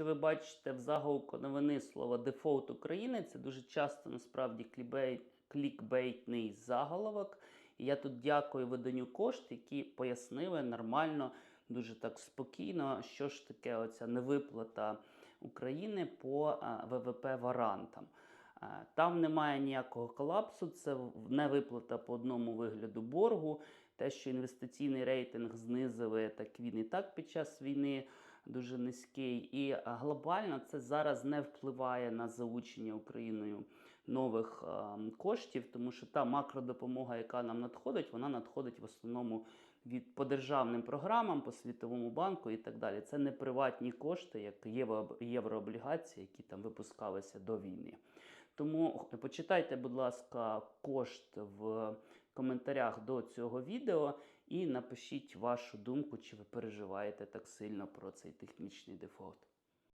Якщо ви бачите в заголовку новини слово дефолт України, це дуже часто насправді клікбейт, клікбейтний заголовок. І я тут дякую виданню кошт, які пояснили нормально, дуже так спокійно, що ж таке оця невиплата України по ВВП варантам. Там немає ніякого колапсу, це не виплата по одному вигляду боргу. Те, що інвестиційний рейтинг знизили, так він і так під час війни дуже низький. І глобально це зараз не впливає на залучення Україною нових е, коштів, тому що та макродопомога, яка нам надходить, вона надходить в основному від по державним програмам, по Світовому банку і так далі. Це не приватні кошти, як євро, єврооблігації, які там випускалися до війни. Тому почитайте, будь ласка, кошт в коментарях до цього відео і напишіть вашу думку, чи ви переживаєте так сильно про цей технічний дефолт.